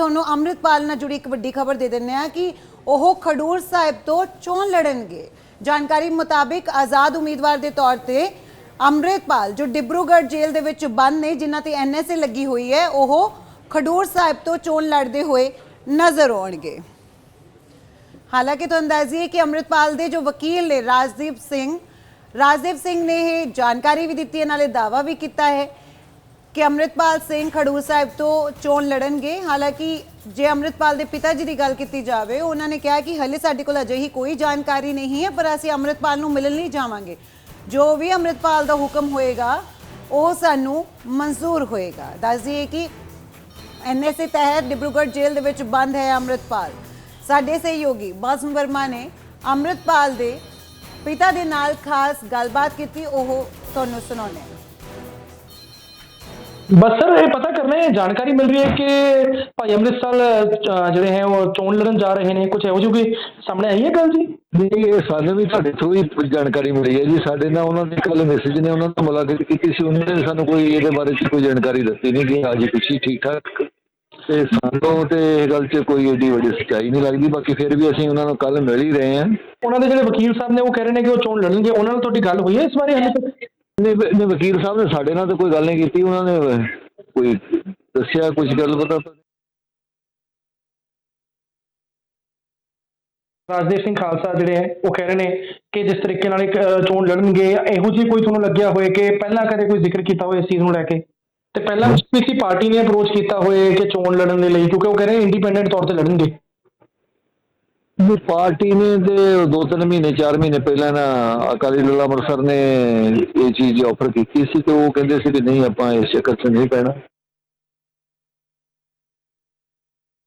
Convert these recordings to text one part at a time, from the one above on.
ਤੁਹਾਨੂੰ ਅੰਮ੍ਰਿਤਪਾਲ ਨਾਲ ਜੁੜੀ ਇੱਕ ਵੱਡੀ ਖਬਰ ਦੇ ਦਿੰਦੇ ਆ ਕਿ ਉਹ ਖਡੂਰ ਸਾਹਿਬ ਤੋਂ ਚੋਣ ਲੜਨਗੇ। ਜਾਣਕਾਰੀ ਮੁਤਾਬਿਕ ਆਜ਼ਾਦ ਉਮੀਦਵਾਰ ਦੇ ਤੌਰ ਤੇ ਅੰਮ੍ਰਿਤਪਾਲ ਜੋ ਡਿਬਰੂਗੜ੍ਹ ਜੇਲ੍ਹ ਦੇ ਵਿੱਚ ਬੰਦ ਨੇ, ਜਿਨ੍ਹਾਂ ਤੇ ਐਨਐਸਏ ਲੱਗੀ ਹੋਈ ਹੈ, ਉਹ ਖਡੂਰ ਸਾਹਿਬ ਤੋਂ ਚੋਣ ਲੜਦੇ ਹੋਏ ਨਜ਼ਰ ਆਉਣਗੇ। ਹਾਲਾਂਕਿ ਤੁਹਾਨੂੰ ਦੱਸ ਦਈਏ ਕਿ ਅੰਮ੍ਰਿਤਪਾਲ ਦੇ ਜੋ ਵਕੀਲ ਨੇ, ਰਾਜਦੀਪ ਸਿੰਘ ਰਾਜਦੀਪ ਸਿੰਘ ਨੇ ਇਹ ਜਾਣਕਾਰੀ ਵੀ ਦਿੱਤੀ ਹੈ, ਨਾਲੇ ਦਾਵਾ ਵੀ ਕੀਤਾ ਹੈ ਕਿ ਅੰਮ੍ਰਿਤਪਾਲ ਸਿੰਘ ਖਡੂਰ ਸਾਹਿਬ ਤੋਂ ਚੋਣ ਲੜਨਗੇ। ਹਾਲਾਂਕਿ ਜੇ ਅੰਮ੍ਰਿਤਪਾਲ ਦੇ ਪਿਤਾ ਜੀ ਦੀ ਗੱਲ ਕੀਤੀ ਜਾਵੇ, ਉਹਨਾਂ ਨੇ ਕਿਹਾ ਕਿ ਹਲੇ ਸਾਡੇ ਕੋਲ ਅਜਿਹੀ ਕੋਈ ਜਾਣਕਾਰੀ ਨਹੀਂ ਹੈ, ਪਰ ਅਸੀਂ ਅੰਮ੍ਰਿਤਪਾਲ ਨੂੰ ਮਿਲਣ ਲਈ ਜਾਵਾਂਗੇ। ਜੋ ਵੀ ਅੰਮ੍ਰਿਤਪਾਲ ਦਾ ਹੁਕਮ ਹੋਏਗਾ, ਉਹ ਸਾਨੂੰ ਮਨਜ਼ੂਰ ਹੋਏਗਾ। ਦੱਸ ਦਈਏ ਕਿ ਐਨਐਸਏ ਤਹਿਤ ਡਿਬਰੂਗੜ੍ਹ ਜੇਲ੍ਹ ਦੇ ਵਿੱਚ ਬੰਦ ਹੈ ਅੰਮ੍ਰਿਤਪਾਲ। ਸਾਡੇ ਸਹਿਯੋਗੀ ਬਾਸਮ ਵਰਮਾ ਨੇ ਅੰਮ੍ਰਿਤਪਾਲ ਦੇ ਪਿਤਾ ਦੇ ਨਾਲ ਖਾਸ ਗੱਲਬਾਤ ਕੀਤੀ, ਉਹ ਤੁਹਾਨੂੰ ਸੁਣਾਉਂਦੇ ਬਸ ਸਰ ਇਹ ਪਤਾ ਕਰਨਾ ਹੈ ਜਾਣਕਾਰੀ ਮਿਲ ਰਹੀ ਹੈ ਕਿ ਭਾਈ ਅੰਮ੍ਰਿਤਸਰ ਜਿਹੜੇ ਹੈ ਉਹ ਚੋਣ ਲੜਨ ਜਾ ਰਹੇ ਨੇ ਕੁਝ ਇਹੋ ਜਿਹੀ ਕੋਈ ਸਾਹਮਣੇ ਆਈ ਹੈ ਗੱਲ ਜੀ? ਨਹੀਂ ਇਹ ਸਾਨੂੰ ਵੀ ਤੁਹਾਡੇ ਤੋਂ ਹੀ ਜਾਣਕਾਰੀ ਮਿਲੀ ਹੈ ਜੀ। ਸਾਡੇ ਨਾਲ ਉਹਨਾਂ ਨੇ ਕੱਲ ਮੈਸੇਜ ਨੇ ਉਹਨਾਂ ਨਾਲ ਮੁਲਾਕਾਤ ਕੀਤੀ ਸੀ। ਉਹਨਾਂ ਨੇ ਸਾਨੂੰ ਕੋਈ ਇਹਦੇ ਬਾਰੇ ਚ ਕੋਈ ਜਾਣਕਾਰੀ ਦਿੱਤੀ ਨਹੀਂ ਕਿ ਹਾਂਜੀ ਕੁਛ ਠੀਕ ਠਾਕ ਤੇ ਸਾਨੂੰ ਤੇ ਇਹ ਗੱਲ 'ਚ ਕੋਈ ਏਡੀ ਵੱਡੀ ਸੱਚਾਈ ਨਹੀਂ ਲੱਗਦੀ। ਬਾਕੀ ਫਿਰ ਵੀ ਅਸੀਂ ਉਹਨਾਂ ਨੂੰ ਕੱਲ ਮਿਲ ਹੀ ਰਹੇ ਹਾਂ। ਉਹਨਾਂ ਦੇ ਜਿਹੜੇ ਵਕੀਲ ਸਾਹਿਬ ਨੇ ਉਹ ਕਹਿ ਰਹੇ ਨੇ ਕਿ ਉਹ ਚੋਣ ਲੜਨਗੇ। ਉਹਨਾਂ ਨਾਲ ਤੁਹਾਡੀ ਗੱਲ ਹੋਈ ਹੈ ਇਸ ਬਾਰੇ ਹਾਲੇ ਤੱਕ? ਨਹੀਂ ਨਹੀਂ ਵਕੀਲ ਸਾਹਿਬ ਨੇ ਸਾਡੇ ਨਾਲ ਤਾਂ ਕੋਈ ਗੱਲ ਨਹੀਂ ਕੀਤੀ, ਉਹਨਾਂ ਨੇ ਕੋਈ ਦੱਸਿਆ ਕੁਝ ਗੱਲ ਪਤਾ? ਰਾਜਦੀਪ ਸਿੰਘ ਖਾਲਸਾ ਜਿਹੜੇ ਹੈ, ਉਹ ਕਹਿ ਰਹੇ ਨੇ ਕਿ ਜਿਸ ਤਰੀਕੇ ਨਾਲ ਇੱਕ ਚੋਣ ਲੜਨਗੇ, ਇਹੋ ਜਿਹੀ ਕੋਈ ਤੁਹਾਨੂੰ ਲੱਗਿਆ ਹੋਏ ਕਿ ਪਹਿਲਾਂ ਕਦੇ ਕੋਈ ਜ਼ਿਕਰ ਕੀਤਾ ਹੋਵੇ ਇਸ ਚੀਜ਼ ਨੂੰ ਲੈ ਕੇ? ਤੇ ਪਹਿਲਾਂ ਕਿਸੇ ਪਾਰਟੀ ਨੇ ਅਪਰੋਚ ਕੀਤਾ ਹੋਏ ਕਿ ਚੋਣ ਲੜਨ ਦੇ ਲਈ, ਕਿਉਂਕਿ ਉਹ ਕਹਿ ਰਹੇ ਇੰਡੀਪੈਂਡੈਂਟ ਤੌਰ ਤੇ ਲੜਨਗੇ। ਵੀ ਪਾਰਟੀ ਨੇ ਤੇ ਦੋ ਤਿੰਨ ਮਹੀਨੇ, ਚਾਰ ਮਹੀਨੇ ਪਹਿਲਾਂ ਨਾ ਅਕਾਲੀ ਦਲ ਅੰਮ੍ਰਿਤਸਰ ਨੇ ਇਹ ਚੀਜ਼ ਆਫਰ ਕੀਤੀ ਸੀ ਤੇ ਉਹ ਕਹਿੰਦੇ ਸੀ ਕਿ ਨਹੀਂ, ਆਪਾਂ ਇਸ ਚੱਕਰ 'ਚ ਨਹੀਂ ਪੈਣਾ।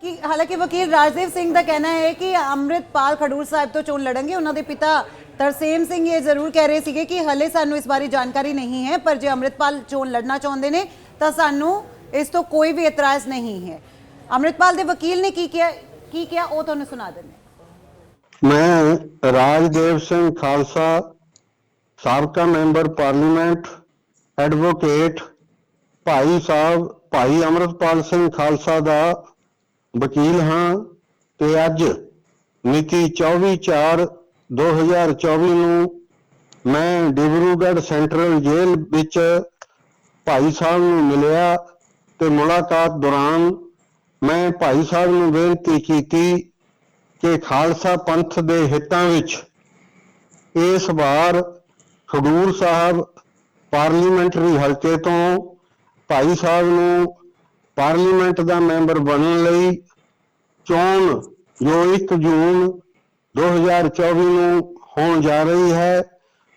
ਕਿ ਹਾਲਾਂਕਿ ਵਕੀਲ ਰਾਜਦੇਵ ਸਿੰਘ ਦਾ ਕਹਿਣਾ ਹੈ ਕਿ ਅੰਮ੍ਰਿਤਪਾਲ ਖਡੂਰ ਸਾਹਿਬ ਤੋਂ ਚੋਣ ਲੜਨਗੇ। ਉਹਨਾਂ ਦੇ ਪਿਤਾ ਤਰਸੇਮ ਸਿੰਘ ਇਹ ਜ਼ਰੂਰ ਕਹਿ ਰਹੇ ਸੀਗੇ ਕਿ ਹਲੇ ਸਾਨੂੰ ਇਸ ਬਾਰੇ ਜਾਣਕਾਰੀ ਨਹੀਂ ਹੈ, ਪਰ ਜੇ ਅੰਮ੍ਰਿਤਪਾਲ ਚੋਣ ਲੜਨਾ ਚਾਹੁੰਦੇ ਨੇ, ਤਾਂ ਸਾਨੂੰ ਇਸ ਤੋਂ ਕੋਈ ਵੀ ਇਤਰਾਜ਼ ਨਹੀਂ ਹੈ। ਅੰਮ੍ਰਿਤਪਾਲ ਦੇ ਵਕੀਲ ਨੇ ਕੀ ਕਿਹਾ ਕੀ ਕਿਹਾ, ਉਹ ਤੁਹਾਨੂੰ ਸੁਣਾ ਦਿੰਦੇ ਮੈਂ ਰਾਜਦੇਵ ਸਿੰਘ ਖਾਲਸਾ ਸਾਬਕਾ member parliament advocate Bhai Sahib, ਭਾਈ ਅਮਰਤਪਾਲ ਸਿੰਘ ਖਾਲਸਾ ਦਾ ਵਕੀਲ ਹਾਂ ਤੇ ਅੱਜ ਮਿਤੀ 24/4/2024 ਨੂੰ ਮੈਂ ਡਿਬਰੂਗੜ੍ਹ ਸੈਂਟਰਲ ਜੇਲ੍ਹ ਵਿੱਚ ਭਾਈ ਸਾਹਿਬ ਨੂੰ ਮਿਲਿਆ ਤੇ ਮੁਲਾਕਾਤ ਦੌਰਾਨ ਮੈਂ ਭਾਈ ਸਾਹਿਬ ਨੂੰ ਬੇਨਤੀ ਕੀਤੀ ਕਿ ਖਾਲਸਾ ਪੰਥ ਦੇ ਹਿੱਤਾਂ ਵਿੱਚ ਇਸ ਵਾਰ ਖਡੂਰ ਸਾਹਿਬ ਪਾਰਲੀਮੈਂਟਰੀ ਹਲਕੇ ਤੋਂ ਭਾਈ ਸਾਹਿਬ ਨੂੰ ਪਾਰਲੀਮੈਂਟ ਦਾ ਮੈਂਬਰ ਬਣਨ ਲਈ ਚੋਣ ਜੋ 1 ਜੂਨ 2024 ਨੂੰ ਹੋਣ ਜਾ ਰਹੀ ਹੈ,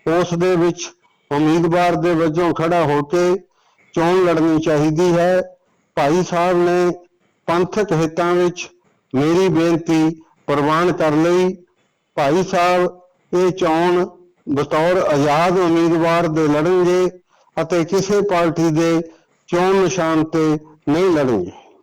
ਉਸ ਦੇ ਵਿੱਚ ਉਮੀਦਵਾਰ ਦੇ ਵਜੋਂ ਖੜਾ ਹੋ ਕੇ ਚੋਣ ਲੜਨੀ ਚਾਹੀਦੀ ਹੈ। ਭਾਈ ਸਾਹਿਬ ਨੇ ਪੰਥਕ ਹਿੱਤਾਂ ਵਿੱਚ ਮੇਰੀ ਬੇਨਤੀ ਪ੍ਰਵਾਨ ਕਰ ਲਈ। ਭਾਈ ਸਾਹਿਬ, ਇਹ ਚੋਣ ਬਤੌਰ ਆਜ਼ਾਦ ਉਮੀਦਵਾਰ ਦੇ ਲੜਨਗੇ ਅਤੇ ਕਿਸੇ ਪਾਰਟੀ ਦੇ ਚੋਣ ਨਿਸ਼ਾਨ ਤੇ ਨਹੀਂ ਲੜਨਗੇ।